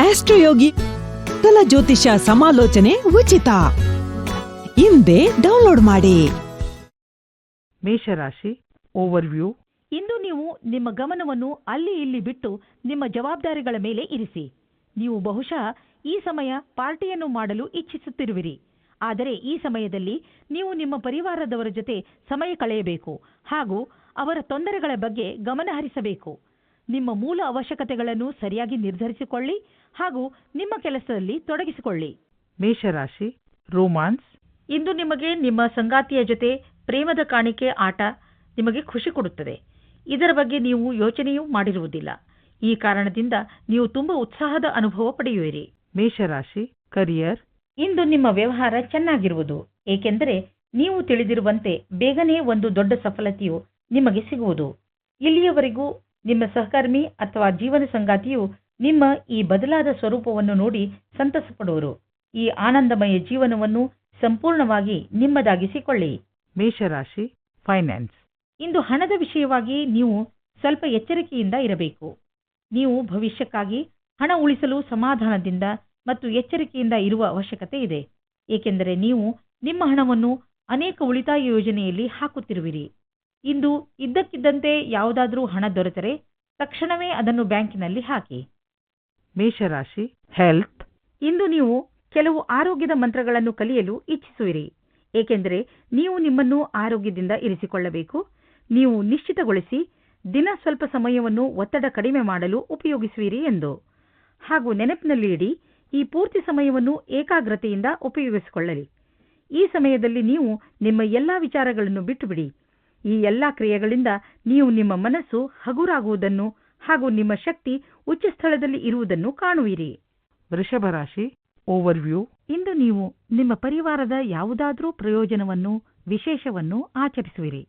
ಆಸ್ಟ್ರೋಯೋಗಿ ಕಲ ಜ್ಯೋತಿಷ ಸಮಾಲೋಚನೆ ಉಚಿತ. ಹಿಂದೆ ಡೌನ್ಲೋಡ್ ಮಾಡಿ. ಮೇಷರಾಶಿ ಓವರ್ವ್ಯೂ. ಇಂದು ನೀವು ನಿಮ್ಮ ಗಮನವನ್ನು ಅಲ್ಲಿ ಇಲ್ಲಿ ಬಿಟ್ಟು ನಿಮ್ಮ ಜವಾಬ್ದಾರಿಗಳ ಮೇಲೆ ಇರಿಸಿ. ನೀವು ಬಹುಶಃ ಈ ಸಮಯ ಪಾರ್ಟಿಯನ್ನು ಮಾಡಲು ಇಚ್ಛಿಸುತ್ತಿರುವಿರಿ. ಆದರೆ ಈ ಸಮಯದಲ್ಲಿ ನೀವು ನಿಮ್ಮ ಪರಿವಾರದವರ ಜೊತೆ ಸಮಯ ಕಳೆಯಬೇಕು ಹಾಗೂ ಅವರ ತೊಂದರೆಗಳ ಬಗ್ಗೆ ಗಮನ ಹರಿಸಬೇಕು. ನಿಮ್ಮ ಮೂಲ ಅವಶ್ಯಕತೆಗಳನ್ನು ಸರಿಯಾಗಿ ನಿರ್ಧರಿಸಿಕೊಳ್ಳಿ ಹಾಗೂ ನಿಮ್ಮ ಕೆಲಸದಲ್ಲಿ ತೊಡಗಿಸಿಕೊಳ್ಳಿ. ಮೇಷರಾಶಿ ರೋಮಾನ್ಸ್. ಇಂದು ನಿಮಗೆ ನಿಮ್ಮ ಸಂಗಾತಿಯ ಜೊತೆ ಪ್ರೇಮದ ಕಾಣಿಕೆ ಆಟ ನಿಮಗೆ ಖುಷಿ ಕೊಡುತ್ತದೆ. ಇದರ ಬಗ್ಗೆ ನೀವು ಯೋಚನೆಯೂ ಮಾಡಿರುವುದಿಲ್ಲ. ಈ ಕಾರಣದಿಂದ ನೀವು ತುಂಬಾ ಉತ್ಸಾಹದ ಅನುಭವ ಪಡೆಯುವಿರಿ. ಮೇಷರಾಶಿ ಕರಿಯರ್. ಇಂದು ನಿಮ್ಮ ವ್ಯವಹಾರ ಚೆನ್ನಾಗಿರುವುದು ಏಕೆಂದರೆ ನೀವು ತಿಳಿದಿರುವಂತೆ ಬೇಗನೆ ಒಂದು ದೊಡ್ಡ ಸಫಲತೆಯು ನಿಮಗೆ ಸಿಗುವುದು. ಇಲ್ಲಿಯವರೆಗೂ ನಿಮ್ಮ ಸಹಕರ್ಮಿ ಅಥವಾ ಜೀವನ ಸಂಗಾತಿಯು ನಿಮ್ಮ ಈ ಬದಲಾದ ಸ್ವರೂಪವನ್ನು ನೋಡಿ ಸಂತಸ ಪಡುವರು ಈ ಆನಂದಮಯ ಜೀವನವನ್ನು ಸಂಪೂರ್ಣವಾಗಿ ನಿಮ್ಮದಾಗಿಸಿಕೊಳ್ಳಿ. ಮೇಷರಾಶಿ ಫೈನಾನ್ಸ್ ಇಂದು ಹಣದ ವಿಷಯವಾಗಿ ನೀವು ಸ್ವಲ್ಪ ಎಚ್ಚರಿಕೆಯಿಂದ ಇರಬೇಕು. ನೀವು ಭವಿಷ್ಯಕ್ಕಾಗಿ ಹಣ ಉಳಿಸಲು ಸಮಾಧಾನದಿಂದ ಮತ್ತು ಎಚ್ಚರಿಕೆಯಿಂದ ಇರುವ ಅವಶ್ಯಕತೆ ಇದೆ. ಏಕೆಂದರೆ ನೀವು ನಿಮ್ಮ ಹಣವನ್ನು ಅನೇಕ ಉಳಿತಾಯ ಯೋಜನೆಯಲ್ಲಿ ಹಾಕುತ್ತಿರುವಿರಿ. ಇಂದು ಇದ್ದಕ್ಕಿದ್ದಂತೆ ಯಾವುದಾದರೂ ಹಣ ದೊರೆತರೆ ತಕ್ಷಣವೇ ಅದನ್ನು ಬ್ಯಾಂಕಿನಲ್ಲಿ ಹಾಕಿ. ಮೇಷರಾಶಿ ಹೆಲ್ತ್ ಇಂದು ನೀವು ಕೆಲವು ಆರೋಗ್ಯದ ಮಂತ್ರಗಳನ್ನು ಕಲಿಯಲು ಇಚ್ಛಿಸುವಿರಿ. ಏಕೆಂದರೆ ನೀವು ನಿಮ್ಮನ್ನು ಆರೋಗ್ಯದಿಂದ ಇರಿಸಿಕೊಳ್ಳಬೇಕು. ನೀವು ನಿಶ್ಚಿತಗೊಳಿಸಿ ದಿನ ಸ್ವಲ್ಪ ಸಮಯವನ್ನು ಒತ್ತಡ ಕಡಿಮೆ ಮಾಡಲು ಉಪಯೋಗಿಸುವಿರಿ ಎಂದು. ಹಾಗೂ ನೆನಪಿನಲ್ಲಿ ಇಡಿ ಈ ಪೂರ್ತಿ ಸಮಯವನ್ನು ಏಕಾಗ್ರತೆಯಿಂದ ಉಪಯೋಗಿಸಿಕೊಳ್ಳಲಿ. ಈ ಸಮಯದಲ್ಲಿ ನೀವು ನಿಮ್ಮ ಎಲ್ಲಾ ವಿಚಾರಗಳನ್ನು ಬಿಟ್ಟುಬಿಡಿ. ಈ ಎಲ್ಲಾ ಕ್ರಿಯೆಗಳಿಂದ ನೀವು ನಿಮ್ಮ ಮನಸ್ಸು ಹಗುರಾಗುವುದನ್ನು ಹಾಗೂ ನಿಮ್ಮ ಶಕ್ತಿ ಉಚ್ಚ ಸ್ಥಳದಲ್ಲಿ ಇರುವುದನ್ನು ಕಾಣುವಿರಿ. ವೃಷಭ ರಾಶಿ ಓವರ್ವ್ಯೂ ಇಂದು ನೀವು ನಿಮ್ಮ ಪರಿವಾರದ ಯಾವುದಾದರೂ ಪ್ರಯೋಜನವನ್ನು, ವಿಶೇಷವನ್ನು ಆಚರಿಸುವಿರಿ.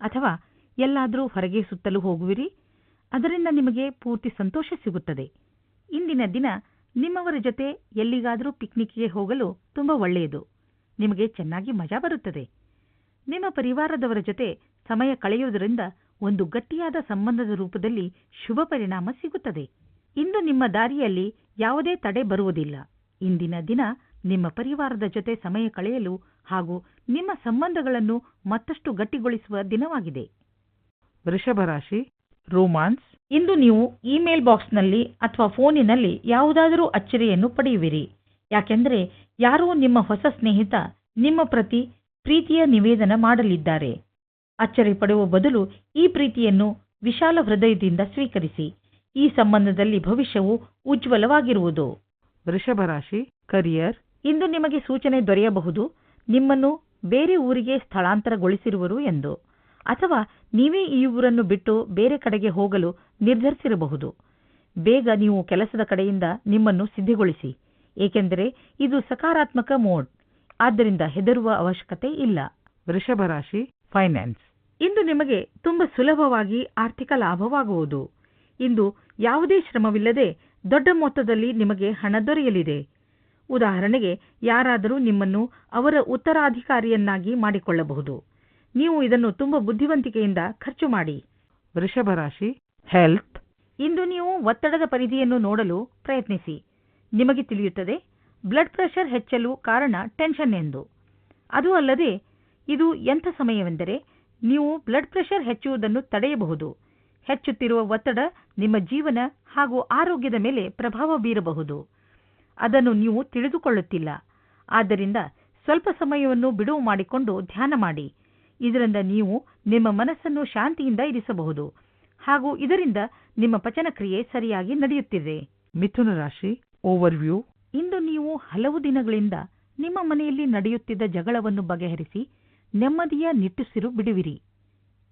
ಅಥವಾ ಎಲ್ಲಾದರೂ ಹೊರಗೆ ಸುತ್ತಲೂ ಹೋಗುವಿರಿ. ಅದರಿಂದ ನಿಮಗೆ ಪೂರ್ತಿ ಸಂತೋಷ ಸಿಗುತ್ತದೆ. ಇಂದಿನ ದಿನ ನಿಮ್ಮವರ ಜೊತೆ ಎಲ್ಲಿಗಾದರೂ ಪಿಕ್ನಿಕ್ಗೆ ಹೋಗಲು ತುಂಬಾ ಒಳ್ಳೆಯದು. ನಿಮಗೆ ಚೆನ್ನಾಗಿ ಮಜಾ ಬರುತ್ತದೆ. ನಿಮ್ಮ ಪರಿವಾರದವರ ಜೊತೆ ಸಮಯ ಕಳೆಯುವುದರಿಂದ ಒಂದು ಗಟ್ಟಿಯಾದ ಸಂಬಂಧದ ರೂಪದಲ್ಲಿ ಶುಭ ಪರಿಣಾಮ ಸಿಗುತ್ತದೆ. ಇಂದು ನಿಮ್ಮ ದಾರಿಯಲ್ಲಿ ಯಾವುದೇ ತಡೆ ಬರುವುದಿಲ್ಲ. ಇಂದಿನ ದಿನ ನಿಮ್ಮ ಪರಿವಾರದ ಜೊತೆ ಸಮಯ ಕಳೆಯಲು ಹಾಗೂ ನಿಮ್ಮ ಸಂಬಂಧಗಳನ್ನು ಮತ್ತಷ್ಟು ಗಟ್ಟಿಗೊಳಿಸುವ ದಿನವಾಗಿದೆ. ವೃಷಭ ರಾಶಿ ರೋಮಾನ್ಸ್. ಇಂದು ನೀವು ಇಮೇಲ್ ಬಾಕ್ಸ್ನಲ್ಲಿ ಅಥವಾ ಫೋನಿನಲ್ಲಿ ಯಾವುದಾದರೂ ಅಚ್ಚರಿಯನ್ನು ಪಡೆಯುವಿರಿ. ಯಾಕೆಂದರೆ ಯಾರೋ ನಿಮ್ಮ ಹೊಸ ಸ್ನೇಹಿತ ನಿಮ್ಮ ಪ್ರತಿ ಪ್ರೀತಿಯ ನಿವೇದನ ಮಾಡಲಿದ್ದಾರೆ. ಅಚ್ಚರಿ ಪಡುವ ಬದಲು ಈ ಪ್ರೀತಿಯನ್ನು ವಿಶಾಲ ಹೃದಯದಿಂದ ಸ್ವೀಕರಿಸಿ. ಈ ಸಂಬಂಧದಲ್ಲಿ ಭವಿಷ್ಯವು ಉಜ್ವಲವಾಗಿರುವುದು. ವೃಷಭ ರಾಶಿ ಕರಿಯರ್ ಇಂದು ನಿಮಗೆ ಸೂಚನೆ ದೊರೆಯಬಹುದು ನಿಮ್ಮನ್ನು ಬೇರೆ ಊರಿಗೆ ಸ್ಥಳಾಂತರಗೊಳಿಸಿರುವರು ಎಂದು. ಅಥವಾ ನೀವೇ ಈ ಊರನ್ನು ಬಿಟ್ಟು ಬೇರೆ ಕಡೆಗೆ ಹೋಗಲು ನಿರ್ಧರಿಸಿರಬಹುದು. ಬೇಗ ನೀವು ಕೆಲಸದ ಕಡೆಯಿಂದ ನಿಮ್ಮನ್ನು ಸಿದ್ಧಗೊಳಿಸಿ. ಏಕೆಂದರೆ ಇದು ಸಕಾರಾತ್ಮಕ ಮೋಡ್. ಆದ್ದರಿಂದ ಹೆದರುವ ಅವಶ್ಯಕತೆ ಇಲ್ಲ. ವೃಷಭ ರಾಶಿ ಫೈನಾನ್ಸ್ ಇಂದು ನಿಮಗೆ ತುಂಬ ಸುಲಭವಾಗಿ ಆರ್ಥಿಕ ಲಾಭವಾಗುವುದು. ಇಂದು ಯಾವುದೇ ಶ್ರಮವಿಲ್ಲದೆ ದೊಡ್ಡ ಮೊತ್ತದಲ್ಲಿ ನಿಮಗೆ ಹಣ ದೊರೆಯಲಿದೆ. ಉದಾಹರಣೆಗೆ ಯಾರಾದರೂ ನಿಮ್ಮನ್ನು ಅವರ ಉತ್ತರಾಧಿಕಾರಿಯನ್ನಾಗಿ ಮಾಡಿಕೊಳ್ಳಬಹುದು. ನೀವು ಇದನ್ನು ತುಂಬ ಬುದ್ಧಿವಂತಿಕೆಯಿಂದ ಖರ್ಚು ಮಾಡಿ. ವೃಷಭ ರಾಶಿ ಹೆಲ್ತ್ ಇಂದು ನೀವು ಒತ್ತಡದ ಪರಿಧಿಯನ್ನು ನೋಡಲು ಪ್ರಯತ್ನಿಸಿ. ನಿಮಗೆ ತಿಳಿಯುತ್ತದೆ ಬ್ಲಡ್ ಪ್ರೆಷರ್ ಹೆಚ್ಚಲು ಕಾರಣ ಟೆನ್ಷನ್ ಎಂದು. ಅದು ಅಲ್ಲದೆ ಇದು ಎಂಥ ಸಮಯವೆಂದರೆ ನೀವು ಬ್ಲಡ್ ಪ್ರೆಷರ್ ಹೆಚ್ಚುವುದನ್ನು ತಡೆಯಬಹುದು. ಹೆಚ್ಚುತ್ತಿರುವ ಒತ್ತಡ ನಿಮ್ಮ ಜೀವನ ಹಾಗೂ ಆರೋಗ್ಯದ ಮೇಲೆ ಪ್ರಭಾವ ಬೀರಬಹುದು. ಅದನ್ನು ನೀವು ತಿಳಿದುಕೊಳ್ಳುತ್ತಿಲ್ಲ. ಆದ್ದರಿಂದ ಸ್ವಲ್ಪ ಸಮಯವನ್ನು ಬಿಡುವು ಮಾಡಿಕೊಂಡು ಧ್ಯಾನ ಮಾಡಿ. ಇದರಿಂದ ನೀವು ನಿಮ್ಮ ಮನಸ್ಸನ್ನು ಶಾಂತಿಯಿಂದ ಇರಿಸಬಹುದು ಹಾಗೂ ಇದರಿಂದ ನಿಮ್ಮ ಪಚನಕ್ರಿಯೆ ಸರಿಯಾಗಿ ನಡೆಯುತ್ತಿದೆ. ಮಿಥುನ ರಾಶಿ ಓವರ್ವ್ಯೂ ಇಂದು ನೀವು ಹಲವು ದಿನಗಳಿಂದ ನಿಮ್ಮ ಮನೆಯಲ್ಲಿ ನಡೆಯುತ್ತಿದ್ದ ಜಗಳವನ್ನು ಬಗೆಹರಿಸಿ ನೆಮ್ಮದಿಯ ನಿಟ್ಟುಸಿರು ಬಿಡುವಿರಿ.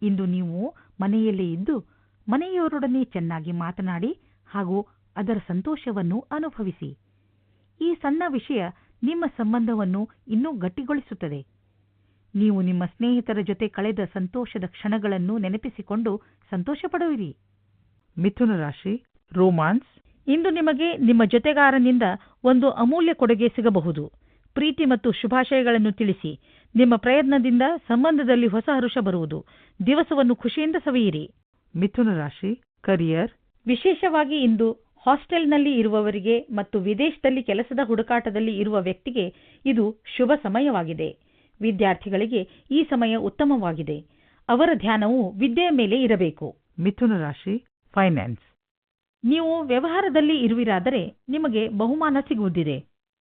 ಇಂದು ನೀವು ಮನೆಯಲ್ಲೇ ಇದ್ದು ಮನೆಯವರೊಡನೆ ಚೆನ್ನಾಗಿ ಮಾತನಾಡಿ ಹಾಗೂ ಅದರ ಸಂತೋಷವನ್ನು ಅನುಭವಿಸಿ. ಈ ಸಣ್ಣ ವಿಷಯ ನಿಮ್ಮ ಸಂಬಂಧವನ್ನು ಇನ್ನೂ ಗಟ್ಟಿಗೊಳಿಸುತ್ತದೆ. ನೀವು ನಿಮ್ಮ ಸ್ನೇಹಿತರ ಜೊತೆ ಕಳೆದ ಸಂತೋಷದ ಕ್ಷಣಗಳನ್ನು ನೆನಪಿಸಿಕೊಂಡು ಸಂತೋಷಪಡುವಿರಿ. ಮಿಥುನ ರಾಶಿ ರೋಮಾನ್ಸ್. ಇಂದು ನಿಮಗೆ ನಿಮ್ಮ ಜೊತೆಗಾರನಿಂದ ಒಂದು ಅಮೂಲ್ಯ ಕೊಡುಗೆ ಸಿಗಬಹುದು. ಪ್ರೀತಿ ಮತ್ತು ಶುಭಾಶಯಗಳನ್ನು ತಿಳಿಸಿ. ನಿಮ್ಮ ಪ್ರಯತ್ನದಿಂದ ಸಂಬಂಧದಲ್ಲಿ ಹೊಸ ಹರುಷ ಬರುವುದು. ದಿವಸವನ್ನು ಖುಷಿಯಿಂದ ಸವಿಯಿರಿ. ಮಿಥುನ ರಾಶಿ ಕರಿಯರ್ ವಿಶೇಷವಾಗಿ ಇಂದು ಹಾಸ್ಟೆಲ್ನಲ್ಲಿ ಇರುವವರಿಗೆ ಮತ್ತು ವಿದೇಶದಲ್ಲಿ ಕೆಲಸದ ಹುಡುಕಾಟದಲ್ಲಿ ಇರುವ ವ್ಯಕ್ತಿಗೆ ಇದು ಶುಭ ಸಮಯವಾಗಿದೆ. ವಿದ್ಯಾರ್ಥಿಗಳಿಗೆ ಈ ಸಮಯ ಉತ್ತಮವಾಗಿದೆ. ಅವರ ಧ್ಯಾನವು ವಿದ್ಯೆಯ ಮೇಲೆ ಇರಬೇಕು. ಮಿಥುನ ರಾಶಿ ಫೈನಾನ್ಸ್ ನೀವು ವ್ಯವಹಾರದಲ್ಲಿ ಇರುವಿರಾದರೆ ನಿಮಗೆ ಬಹುಮಾನ ಸಿಗುವುದಿದೆ.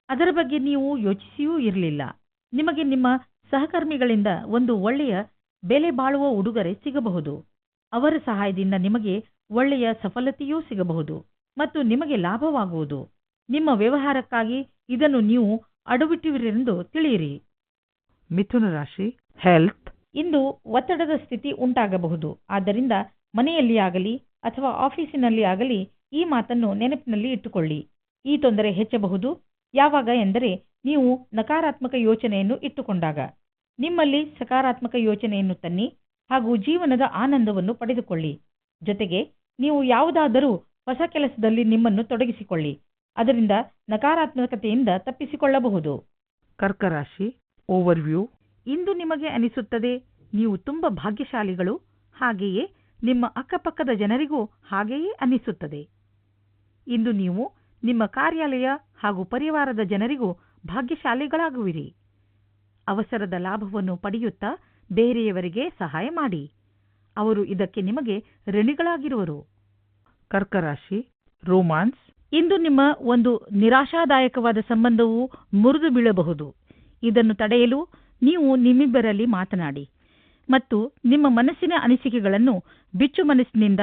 ಅದರ ಬಗ್ಗೆ ನೀವು ಯೋಚಿಸಿಯೂ ಇರಲಿಲ್ಲ. ನಿಮಗೆ ನಿಮ್ಮ ಸಹಕರ್ಮಿಗಳಿಂದ ಒಂದು ಒಳ್ಳೆಯ ಬೆಲೆ ಬಾಳುವ ಉಡುಗೊರೆ ಸಿಗಬಹುದು. ಅವರ ಸಹಾಯದಿಂದ ನಿಮಗೆ ಒಳ್ಳೆಯ ಸಫಲತೆಯೂ ಸಿಗಬಹುದು ಮತ್ತು ನಿಮಗೆ ಲಾಭವಾಗುವುದು. ನಿಮ್ಮ ವ್ಯವಹಾರಕ್ಕಾಗಿ ಇದನ್ನು ನೀವು ಅಡುಬಿಟ್ಟಿರೆಂದು ತಿಳಿಯಿರಿ. ಮಿಥುನ ರಾಶಿ ಹೆಲ್ತ್ ಇಂದು ಒತ್ತಡದ ಸ್ಥಿತಿ ಉಂಟಾಗಬಹುದು. ಆದ್ದರಿಂದ ಮನೆಯಲ್ಲಿ ಆಗಲಿ ಅಥವಾ ಆಫೀಸಿನಲ್ಲಿ ಆಗಲಿ ಈ ಮಾತನ್ನು ನೆನಪಿನಲ್ಲಿ ಇಟ್ಟುಕೊಳ್ಳಿ. ಈ ತೊಂದರೆ ಹೆಚ್ಚಬಹುದು. ಯಾವಾಗ ಎಂದರೆ ನೀವು ನಕಾರಾತ್ಮಕ ಯೋಚನೆಯನ್ನು ಇಟ್ಟುಕೊಂಡಾಗ, ನಿಮ್ಮಲ್ಲಿ ಸಕಾರಾತ್ಮಕ ಯೋಚನೆಯನ್ನು ತನ್ನಿ ಹಾಗೂ ಜೀವನದ ಆನಂದವನ್ನು ಪಡೆದುಕೊಳ್ಳಿ. ಜೊತೆಗೆ, ನೀವು ಯಾವುದಾದರೂ ಹೊಸ ಕೆಲಸದಲ್ಲಿ ನಿಮ್ಮನ್ನು ತೊಡಗಿಸಿಕೊಳ್ಳಿ. ಅದರಿಂದ ನಕಾರಾತ್ಮಕತೆಯಿಂದ ತಪ್ಪಿಸಿಕೊಳ್ಳಬಹುದು. ಕರ್ಕರಾಶಿ, ಓವರ್ವ್ಯೂ. ಇಂದು ನಿಮಗೆ ಅನಿಸುತ್ತದೆ, ನೀವು ತುಂಬ ಭಾಗ್ಯಶಾಲಿಗಳು, ಹಾಗೆಯೇ ನಿಮ್ಮ ಅಕ್ಕಪಕ್ಕದ ಜನರಿಗೂ ಹಾಗೆಯೇ ಅನ್ನಿಸುತ್ತದೆ ಇಂದು ನೀವು ನಿಮ್ಮ ಕಾರ್ಯಾಲಯ ಹಾಗೂ ಪರಿವಾರದ ಜನರಿಗೂ ಭಾಗ್ಯಶಾಲಿಗಳಾಗುವಿರಿ. ಅವಸರದ ಲಾಭವನ್ನು ಪಡೆಯುತ್ತಾ ಬೇರೆಯವರಿಗೆ ಸಹಾಯ ಮಾಡಿ. ಅವರು ಇದಕ್ಕೆ ನಿಮಗೆ ಋಣಿಗಳಾಗಿರುವರು. ಕರ್ಕರಾಶಿ ರೋಮಾನ್ಸ್. ಇಂದು ನಿಮ್ಮ ಒಂದು ನಿರಾಶಾದಾಯಕವಾದ ಸಂಬಂಧವು ಮುರಿದು ಬೀಳಬಹುದು. ಇದನ್ನು ತಡೆಯಲು ನೀವು ನಿಮ್ಮಿಬ್ಬರಲ್ಲಿ ಮಾತನಾಡಿ. ಮತ್ತು ನಿಮ್ಮ ಮನಸ್ಸಿನ ಅನಿಸಿಕೆಗಳನ್ನು ಬಿಚ್ಚು ಮನಸ್ಸಿನಿಂದ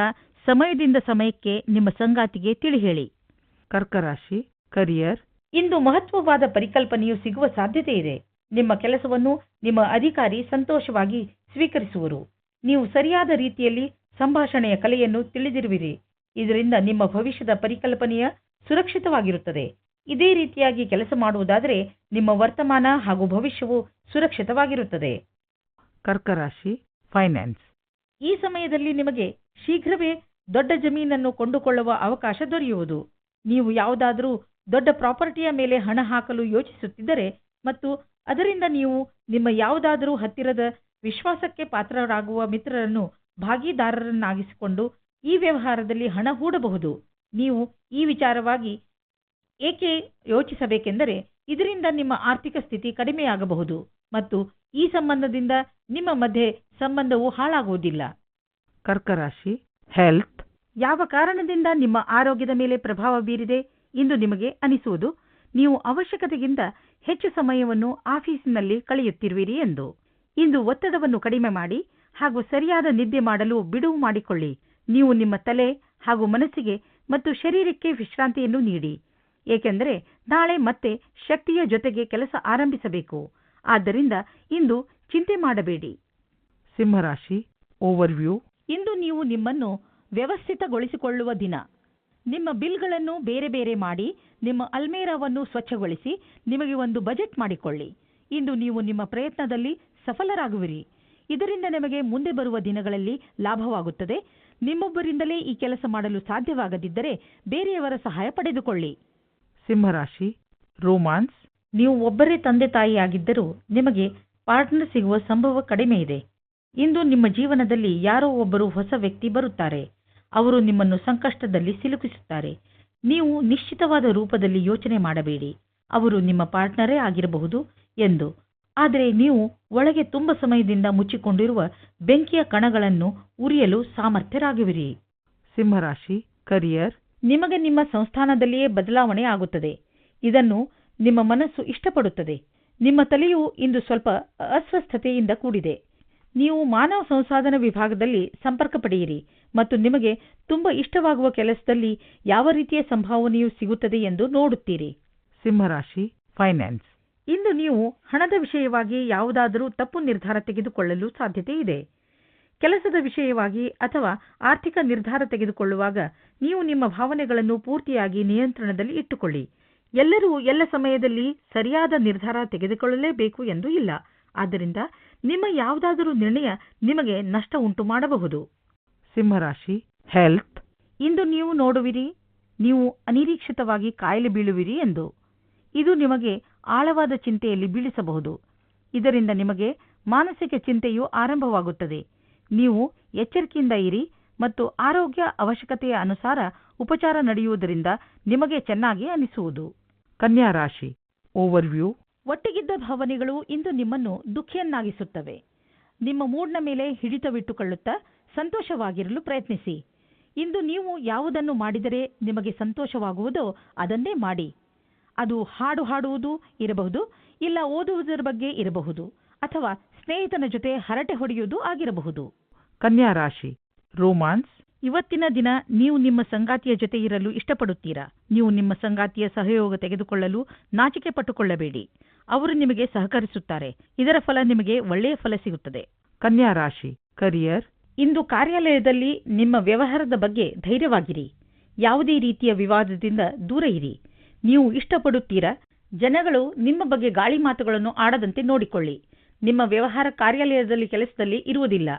ಸಮಯದಿಂದ ಸಮಯಕ್ಕೆ ನಿಮ್ಮ ಸಂಗಾತಿಗೆ ತಿಳಿಹೇಳಿ. ಕರ್ಕರಾಶಿ ಕರ್ಕ ರಾಶಿ ಕರಿಯರ್. ಇಂದು ಮಹತ್ವವಾದ ಪರಿಕಲ್ಪನೆಯು ಸಿಗುವ ಸಾಧ್ಯತೆ ಇದೆ. ನಿಮ್ಮ ಕೆಲಸವನ್ನು ನಿಮ್ಮ ಅಧಿಕಾರಿ ಸಂತೋಷವಾಗಿ ಸ್ವೀಕರಿಸುವರು. ನೀವು ಸರಿಯಾದ ರೀತಿಯಲ್ಲಿ ಸಂಭಾಷಣೆಯ ಕಲೆಯನ್ನು ತಿಳಿದಿರುವಿರಿ. ಇದರಿಂದ ನಿಮ್ಮ ಭವಿಷ್ಯದ ಪರಿಕಲ್ಪನೆಯ ಸುರಕ್ಷಿತವಾಗಿರುತ್ತದೆ. ಇದೇ ರೀತಿಯಾಗಿ ಕೆಲಸ ಮಾಡುವುದಾದರೆ ನಿಮ್ಮ ವರ್ತಮಾನ ಹಾಗೂ ಭವಿಷ್ಯವು ಸುರಕ್ಷಿತವಾಗಿರುತ್ತದೆ. ಕರ್ಕರಾಶಿ ಫೈನಾನ್ಸ್ ಈ ಸಮಯದಲ್ಲಿ ನಿಮಗೆ ಶೀಘ್ರವೇ ದೊಡ್ಡ ಜಮೀನನ್ನು ಕೊಂಡುಕೊಳ್ಳುವ ಅವಕಾಶ ದೊರೆಯುವುದು. ನೀವು ಯಾವುದಾದರೂ ದೊಡ್ಡ ಪ್ರಾಪರ್ಟಿಯ ಮೇಲೆ ಹಣ ಹಾಕಲು ಯೋಚಿಸುತ್ತಿದ್ದರೆ ಮತ್ತು ಅದರಿಂದ ನೀವು ನಿಮ್ಮ ಯಾವುದಾದರೂ ಹತ್ತಿರದ ವಿಶ್ವಾಸಕ್ಕೆ ಪಾತ್ರರಾಗುವ ಮಿತ್ರರನ್ನು ಭಾಗಿದಾರರನ್ನಾಗಿಸಿಕೊಂಡು ಈ ವ್ಯವಹಾರದಲ್ಲಿ ಹಣ ಹೂಡಬಹುದು. ನೀವು ಈ ವಿಚಾರವಾಗಿ ಏಕೆ ಯೋಚಿಸಬೇಕೆಂದರೆ ಇದರಿಂದ ನಿಮ್ಮ ಆರ್ಥಿಕ ಸ್ಥಿತಿ ಕಡಿಮೆಯಾಗಬಹುದು ಮತ್ತು ಈ ಸಂಬಂಧದಿಂದ ನಿಮ್ಮ ಮಧ್ಯೆ ಸಂಬಂಧವು ಹಾಳಾಗುವುದಿಲ್ಲ. ಕರ್ಕರಾಶಿ ಹೆಲ್ತ್ ಯಾವ ಕಾರಣದಿಂದ ನಿಮ್ಮ ಆರೋಗ್ಯದ ಮೇಲೆ ಪ್ರಭಾವ ಬೀರಿದೆ? ಎಂದು ನಿಮಗೆ ಅನಿಸುವುದು ನೀವು ಅವಶ್ಯಕತೆಗಿಂತ ಹೆಚ್ಚು ಸಮಯವನ್ನು ಆಫೀಸಿನಲ್ಲಿ ಕಳೆಯುತ್ತಿರುವಿರಿ ಎಂದು. ಇಂದು ಒತ್ತಡವನ್ನು ಕಡಿಮೆ ಮಾಡಿ ಹಾಗೂ ಸರಿಯಾದ ನಿದ್ದೆ ಮಾಡಲು ಬಿಡುವು ಮಾಡಿಕೊಳ್ಳಿ. ನೀವು ನಿಮ್ಮ ತಲೆ ಹಾಗೂ ಮನಸ್ಸಿಗೆ ಮತ್ತು ಶರೀರಕ್ಕೆ ವಿಶ್ರಾಂತಿಯನ್ನು ನೀಡಿ. ಏಕೆಂದರೆ ನಾಳೆ ಮತ್ತೆ ಶಕ್ತಿಯ ಜೊತೆಗೆ ಕೆಲಸ ಆರಂಭಿಸಬೇಕು. ಆದ್ದರಿಂದ ಇಂದು ಚಿಂತೆ ಮಾಡಬೇಡಿ. ಸಿಂಹರಾಶಿ ಓವರ್ವ್ಯೂ ಇಂದು ನೀವು ನಿಮ್ಮನ್ನು ವ್ಯವಸ್ಥಿತಗೊಳಿಸಿಕೊಳ್ಳುವ ದಿನ. ನಿಮ್ಮ ಬಿಲ್ಗಳನ್ನು ಬೇರೆ ಬೇರೆ ಮಾಡಿ, ನಿಮ್ಮ ಅಲ್ಮೇರಾವನ್ನು ಸ್ವಚ್ಛಗೊಳಿಸಿ, ನಿಮಗೆ ಒಂದು ಬಜೆಟ್ ಮಾಡಿಕೊಳ್ಳಿ. ಇಂದು ನೀವು ನಿಮ್ಮ ಪ್ರಯತ್ನದಲ್ಲಿ ಸಫಲರಾಗುವಿರಿ. ಇದರಿಂದ ನಿಮಗೆ ಮುಂದೆ ಬರುವ ದಿನಗಳಲ್ಲಿ ಲಾಭವಾಗುತ್ತದೆ. ನಿಮ್ಮೊಬ್ಬರಿಂದಲೇ ಈ ಕೆಲಸ ಮಾಡಲು ಸಾಧ್ಯವಾಗದಿದ್ದರೆ ಬೇರೆಯವರ ಸಹಾಯ ಪಡೆದುಕೊಳ್ಳಿ. ಸಿಂಹರಾಶಿ, ರೋಮಾನ್ಸ್, ನೀವು ಒಬ್ಬರೇ ತಂದೆ ತಾಯಿಯಾಗಿದ್ದರೂ ನಿಮಗೆ ಪಾರ್ಟ್ನರ್ ಸಿಗುವ ಸಂಭವ ಕಡಿಮೆ ಇದೆ. ಇಂದು ನಿಮ್ಮ ಜೀವನದಲ್ಲಿ ಯಾರೋ ಒಬ್ಬರು ಹೊಸ ವ್ಯಕ್ತಿ ಬರುತ್ತಾರೆ. ಅವರು ನಿಮ್ಮನ್ನು ಸಂಕಷ್ಟದಲ್ಲಿ ಸಿಲುಕಿಸುತ್ತಾರೆ. ನೀವು ನಿಶ್ಚಿತವಾದ ರೂಪದಲ್ಲಿ ಯೋಚನೆ ಮಾಡಬೇಡಿ. ಅವರು ನಿಮ್ಮ ಪಾರ್ಟ್ನರೇ ಆಗಿರಬಹುದು ಎಂದು. ಆದರೆ ನೀವು ಒಳಗೆ ತುಂಬ ಸಮಯದಿಂದ ಮುಚ್ಚಿಕೊಂಡಿರುವ ಬೆಂಕಿಯ ಕಣಗಳನ್ನು ಉರಿಯಲು ಸಾಮರ್ಥ್ಯರಾಗುವಿರಿ. ಸಿಂಹರಾಶಿ ಕರಿಯರ್ ನಿಮಗೆ ನಿಮ್ಮ ಸಂಸ್ಥಾನದಲ್ಲಿಯೇ ಬದಲಾವಣೆ ಆಗುತ್ತದೆ. ಇದನ್ನು ನಿಮ್ಮ ಮನಸ್ಸು ಇಷ್ಟಪಡುತ್ತದೆ. ನಿಮ್ಮ ತಲೆಯು ಇಂದು ಸ್ವಲ್ಪ ಅಸ್ವಸ್ಥತೆಯಿಂದ ಕೂಡಿದೆ. ನೀವು ಮಾನವ ಸಂಸಾಧನ ವಿಭಾಗದಲ್ಲಿ ಸಂಪರ್ಕ ಪಡೆಯಿರಿ ಮತ್ತು ನಿಮಗೆ ತುಂಬ ಇಷ್ಟವಾಗುವ ಕೆಲಸದಲ್ಲಿ ಯಾವ ರೀತಿಯ ಸಂಭಾವನೆಯು ಸಿಗುತ್ತದೆ ಎಂದು ನೋಡುತ್ತೀರಿ. ಸಿಂಹರಾಶಿ ಫೈನಾನ್ಸ್ ಇಂದು ನೀವು ಹಣದ ವಿಷಯವಾಗಿ ಯಾವುದಾದರೂ ತಪ್ಪು ನಿರ್ಧಾರ ತೆಗೆದುಕೊಳ್ಳಲು ಸಾಧ್ಯತೆ ಇದೆ. ಕೆಲಸದ ವಿಷಯವಾಗಿ ಅಥವಾ ಆರ್ಥಿಕ ನಿರ್ಧಾರ ತೆಗೆದುಕೊಳ್ಳುವಾಗ ನೀವು ನಿಮ್ಮ ಭಾವನೆಗಳನ್ನು ಪೂರ್ತಿಯಾಗಿ ನಿಯಂತ್ರಣದಲ್ಲಿ ಇಟ್ಟುಕೊಳ್ಳಿ. ಎಲ್ಲರೂ ಎಲ್ಲ ಸಮಯದಲ್ಲಿ ಸರಿಯಾದ ನಿರ್ಧಾರ ತೆಗೆದುಕೊಳ್ಳಲೇಬೇಕು ಎಂದು ಇಲ್ಲ. ಆದ್ದರಿಂದ ನಿಮ್ಮ ಯಾವುದಾದರೂ ನಿರ್ಣಯ ನಿಮಗೆ ನಷ್ಟ ಉಂಟು ಮಾಡಬಹುದು. ಸಿಂಹರಾಶಿ ಹೆಲ್ತ್ ಇಂದು ನೀವು ನೋಡುವಿರಿ ನೀವು ಅನಿರೀಕ್ಷಿತವಾಗಿ ಕಾಯಿಲೆ ಬೀಳುವಿರಿ ಎಂದು. ಇದು ನಿಮಗೆ ಆಳವಾದ ಚಿಂತೆಯಲ್ಲಿ ಬೀಳಿಸಬಹುದು. ಇದರಿಂದ ನಿಮಗೆ ಮಾನಸಿಕ ಚಿಂತೆಯು ಆರಂಭವಾಗುತ್ತದೆ. ನೀವು ಎಚ್ಚರಿಕೆಯಿಂದ ಇರಿ ಮತ್ತು ಆರೋಗ್ಯ ಅವಶ್ಯಕತೆಯ ಅನುಸಾರ ಉಪಚಾರ ನಡೆಯುವುದರಿಂದ ನಿಮಗೆ ಚೆನ್ನಾಗಿ ಅನಿಸುವುದು. ಕನ್ಯಾ ರಾಶಿ ಓವರ್ವ್ಯೂ ಒಟ್ಟಿಗಿದ್ದ ಭಾವನೆಗಳು ಇಂದು ನಿಮ್ಮನ್ನು ದುಃಖಿಯನ್ನಾಗಿಸುತ್ತವೆ. ನಿಮ್ಮ ಮೂಡ್ನ ಮೇಲೆ ಹಿಡಿತವಿಟ್ಟುಕೊಳ್ಳುತ್ತಾ ಸಂತೋಷವಾಗಿರಲು ಪ್ರಯತ್ನಿಸಿ. ಇಂದು ನೀವು ಯಾವುದನ್ನು ಮಾಡಿದರೆ ನಿಮಗೆ ಸಂತೋಷವಾಗುವುದೋ ಅದನ್ನೇ ಮಾಡಿ. ಅದು ಹಾಡು ಹಾಡುವುದು ಇರಬಹುದು ಇಲ್ಲ ಓದುವುದರ ಬಗ್ಗೆ ಇರಬಹುದು ಅಥವಾ ಸ್ನೇಹಿತನ ಜೊತೆ ಹರಟೆ ಹೊಡೆಯುವುದು ಆಗಿರಬಹುದು. ಕನ್ಯಾ ರಾಶಿ ರೋಮಾನ್ಸ್. ಇವತ್ತಿನ ದಿನ ನೀವು ನಿಮ್ಮ ಸಂಗಾತಿಯ ಜೊತೆ ಇರಲು ಇಷ್ಟಪಡುತ್ತೀರಾ? ನೀವು ನಿಮ್ಮ ಸಂಗಾತಿಯ ಸಹಯೋಗ ತೆಗೆದುಕೊಳ್ಳಲು ನಾಚಿಕೆ ಪಟ್ಟುಕೊಳ್ಳಬೇಡಿ. ಅವರು ನಿಮಗೆ ಸಹಕರಿಸುತ್ತಾರೆ. ಇದರ ಫಲ ನಿಮಗೆ ಒಳ್ಳೆಯ ಫಲ ಸಿಗುತ್ತದೆ. ಕನ್ಯಾ ರಾಶಿ ಕರಿಯರ್ ಇಂದು ಕಾರ್ಯಾಲಯದಲ್ಲಿ ನಿಮ್ಮ ವ್ಯವಹಾರದ ಬಗ್ಗೆ ಧೈರ್ಯವಾಗಿರಿ. ಯಾವುದೇ ರೀತಿಯ ವಿವಾದದಿಂದ ದೂರ ಇರಿ. ನೀವು ಇಷ್ಟಪಡುತ್ತೀರಾ? ಜನಗಳು ನಿಮ್ಮ ಬಗ್ಗೆ ಗಾಳಿ ಮಾತುಗಳನ್ನು ಆಡದಂತೆ ನೋಡಿಕೊಳ್ಳಿ. ನಿಮ್ಮ ವ್ಯವಹಾರ ಕಾರ್ಯಾಲಯದಲ್ಲಿ ಕೆಲಸದಲ್ಲಿ ಇರುವುದಿಲ್ಲ.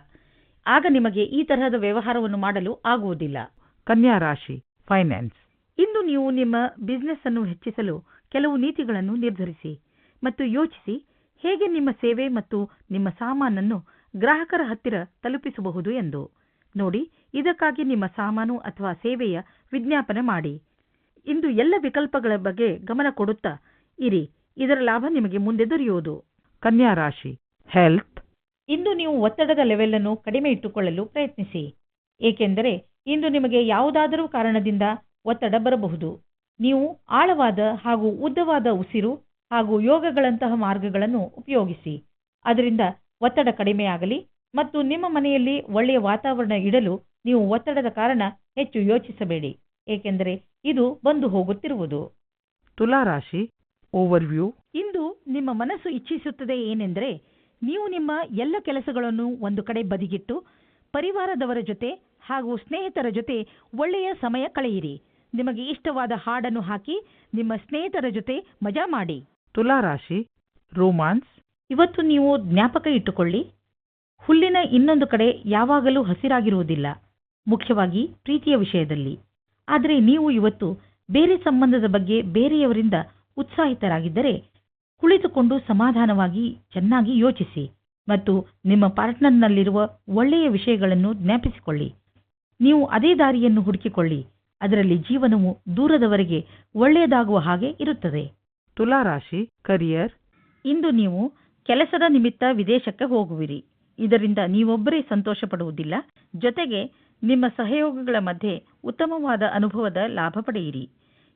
ಆಗ ನಿಮಗೆ ಈ ತರಹದ ವ್ಯವಹಾರವನ್ನು ಮಾಡಲು ಆಗುವುದಿಲ್ಲ. ಕನ್ಯಾ ರಾಶಿ ಫೈನಾನ್ಸ್ ಇಂದು ನೀವು ನಿಮ್ಮ ಬಿಸಿನೆಸ್ ಅನ್ನು ಹೆಚ್ಚಿಸಲು ಕೆಲವು ನೀತಿಗಳನ್ನು ನಿರ್ಧರಿಸಿ. ಮತ್ತು ಯೋಚಿಸಿ ಹೇಗೆ ನಿಮ್ಮ ಸೇವೆ ಮತ್ತು ನಿಮ್ಮ ಸಾಮಾನನ್ನು ಗ್ರಾಹಕರ ಹತ್ತಿರ ತಲುಪಿಸಬಹುದು ಎಂದು. ನೋಡಿ ಇದಕ್ಕಾಗಿ ನಿಮ್ಮ ಸಾಮಾನು ಅಥವಾ ಸೇವೆಯ ವಿಜ್ಞಾಪನೆ ಮಾಡಿ. ಇಂದು ಎಲ್ಲ ವಿಕಲ್ಪಗಳ ಬಗ್ಗೆ ಗಮನ ಕೊಡುತ್ತಾ ಇರಿ ಇದರ ಲಾಭ ನಿಮಗೆ ಮುಂದೆ ದೊರೆಯುವುದು. ಕನ್ಯಾ ರಾಶಿ ಹೆಲ್ತ್ ಇಂದು ನೀವು ಒತ್ತಡದ ಲೆವೆಲ್ ಅನ್ನು ಕಡಿಮೆ ಇಟ್ಟುಕೊಳ್ಳಲು ಪ್ರಯತ್ನಿಸಿ ಏಕೆಂದರೆ ಇಂದು ನಿಮಗೆ ಯಾವುದಾದರೂ ಕಾರಣದಿಂದ ಒತ್ತಡ ಬರಬಹುದು. ನೀವು ಆಳವಾದ ಹಾಗೂ ಉದ್ದವಾದ ಉಸಿರು ಹಾಗೂ ಯೋಗಗಳಂತಹ ಮಾರ್ಗಗಳನ್ನು ಉಪಯೋಗಿಸಿ. ಅದರಿಂದ ಒತ್ತಡ ಕಡಿಮೆಯಾಗಲಿ ಮತ್ತು ನಿಮ್ಮ ಮನೆಯಲ್ಲಿ ಒಳ್ಳೆಯ ವಾತಾವರಣ ಇಡಲು ನೀವು ಒತ್ತಡದ ಕಾರಣ ಹೆಚ್ಚು ಯೋಚಿಸಬೇಡಿ. ಏಕೆಂದರೆ ಇದು ಬಂದು ಹೋಗುತ್ತಿರುವುದು. ತುಲಾ ರಾಶಿ ಓವರ್ವ್ಯೂ ಇಂದು ನಿಮ್ಮ ಮನಸ್ಸು ಇಚ್ಛಿಸುತ್ತದೆ ಏನೆಂದರೆ ನೀವು ನಿಮ್ಮ ಎಲ್ಲ ಕೆಲಸಗಳನ್ನು ಒಂದು ಕಡೆ ಬದಿಗಿಟ್ಟು ಪರಿವಾರದವರ ಜೊತೆ ಹಾಗೂ ಸ್ನೇಹಿತರ ಜೊತೆ ಒಳ್ಳೆಯ ಸಮಯ ಕಳೆಯಿರಿ. ನಿಮಗೆ ಇಷ್ಟವಾದ ಹಾಡನ್ನು ಹಾಕಿ ನಿಮ್ಮ ಸ್ನೇಹಿತರ ಜೊತೆ ಮಜಾ ಮಾಡಿ. ತುಲಾ ರಾಶಿ ರೋಮಾನ್ಸ್, ಇವತ್ತು ನೀವು ಜ್ಞಾಪಕ ಇಟ್ಟುಕೊಳ್ಳಿ. ಹುಲ್ಲಿನ ಇನ್ನೊಂದು ಕಡೆ ಯಾವಾಗಲೂ ಹಸಿರಾಗಿರುವುದಿಲ್ಲ. ಮುಖ್ಯವಾಗಿ ಪ್ರೀತಿಯ ವಿಷಯದಲ್ಲಿ. ಆದರೆ ನೀವು ಇವತ್ತು ಬೇರೆ ಸಂಬಂಧದ ಬಗ್ಗೆ ಬೇರೆಯವರಿಂದ ಉತ್ಸಾಹಿತರಾಗಿದ್ದರೆ ಕುಳಿತುಕೊಂಡು ಸಮಾಧಾನವಾಗಿ ಚೆನ್ನಾಗಿ ಯೋಚಿಸಿ ಮತ್ತು ನಿಮ್ಮ ಪಾರ್ಟ್ನರ್ನಲ್ಲಿರುವ ಒಳ್ಳೆಯ ವಿಷಯಗಳನ್ನು ಜ್ಞಾಪಿಸಿಕೊಳ್ಳಿ. ನೀವು ಅದೇ ದಾರಿಯನ್ನು ಹುಡುಕಿಕೊಳ್ಳಿ. ಅದರಲ್ಲಿ ಜೀವನವು ದೂರದವರೆಗೆ ಒಳ್ಳೆಯದಾಗುವ ಹಾಗೆ ಇರುತ್ತದೆ. ತುಲಾ ರಾಶಿ ಕರಿಯರ್ ಇಂದು ನೀವು ಕೆಲಸದ ನಿಮಿತ್ತ ವಿದೇಶಕ್ಕೆ ಹೋಗುವಿರಿ. ಇದರಿಂದ ನೀವೊಬ್ಬರೇ ಸಂತೋಷ ಪಡುವುದಿಲ್ಲ ಜೊತೆಗೆ ನಿಮ್ಮ ಸಹಯೋಗಿಗಳ ಮಧ್ಯೆ ಉತ್ತಮವಾದ ಅನುಭವದ ಲಾಭ ಪಡೆಯಿರಿ.